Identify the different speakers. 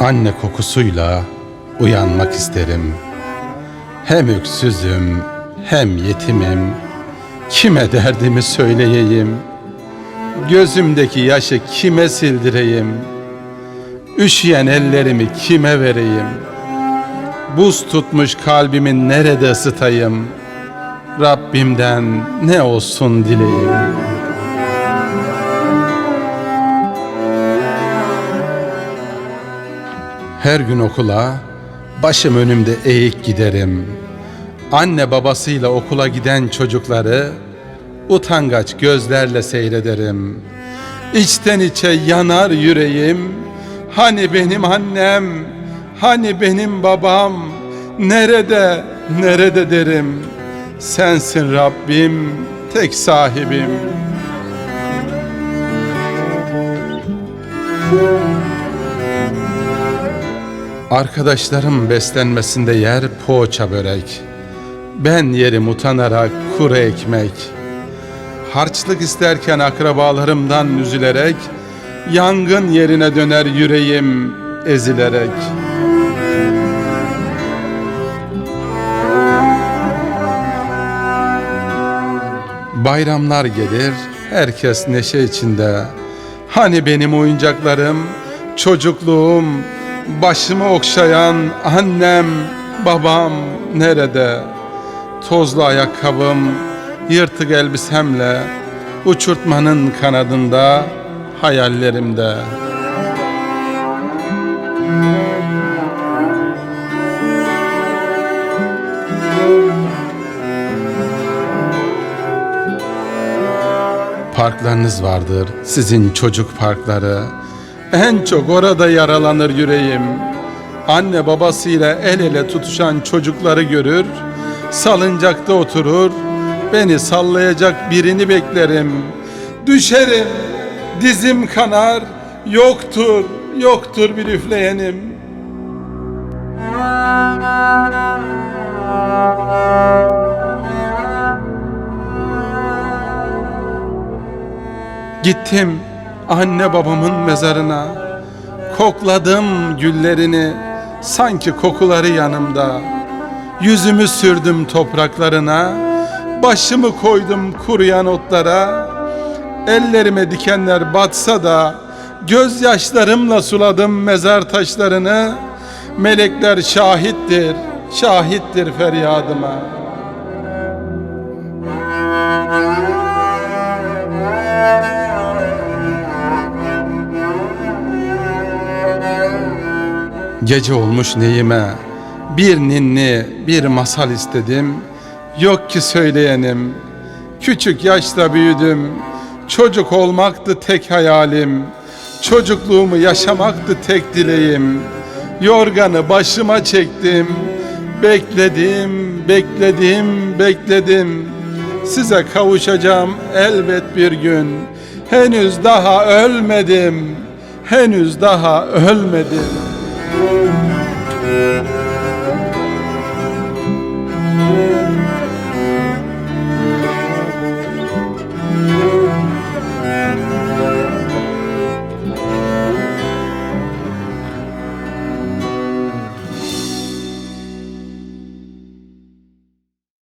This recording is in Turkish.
Speaker 1: Anne kokusuyla uyanmak isterim. Hem öksüzüm hem yetimim. Kime derdimi söyleyeyim? Gözümdeki yaşı kime sildireyim? Üşüyen ellerimi kime vereyim? Buz tutmuş kalbimi nerede ısıtayım? Rabbimden ne olsun dileyim? Her gün okula başım önümde eğik giderim. Anne babasıyla okula giden çocukları utangaç gözlerle seyrederim. İçten içe yanar yüreğim. Hani benim annem, hani benim babam, nerede, nerede derim. Sensin Rabbim, tek sahibim. Arkadaşlarım beslenmesinde yer poğaça börek. Ben yerim utanarak kuru ekmek. Harçlık isterken akrabalarımdan üzülerek, yangın yerine döner yüreğim ezilerek. Bayramlar gelir, herkes neşe içinde. Hani benim oyuncaklarım, çocukluğum, başımı okşayan annem, babam nerede? Tozlu ayakkabım, yırtık elbisemle, uçurtmanın kanadında, hayallerimde. Parklarınız vardır, sizin çocuk parkları. En çok orada yaralanır yüreğim. Anne babasıyla el ele tutuşan çocukları görür, salıncakta oturur, beni sallayacak birini beklerim. Düşerim, dizim kanar, yoktur, yoktur bir üfleyenim. Gittim anne babamın mezarına. Kokladım güllerini, sanki kokuları yanımda. Yüzümü sürdüm topraklarına, başımı koydum kuruyan otlara. Ellerime dikenler batsa da, gözyaşlarımla suladım mezar taşlarını. Melekler şahittir, şahittir feryadıma. Gece olmuş neyime? Bir ninni bir masal istedim. Yok ki söyleyenim. Küçük yaşta büyüdüm. Çocuk olmaktı tek hayalim. Çocukluğumu yaşamaktı tek dileğim. Yorganı başıma çektim. Bekledim, bekledim, bekledim. Size kavuşacağım elbet bir gün. Henüz daha ölmedim. Henüz daha ölmedim thank you.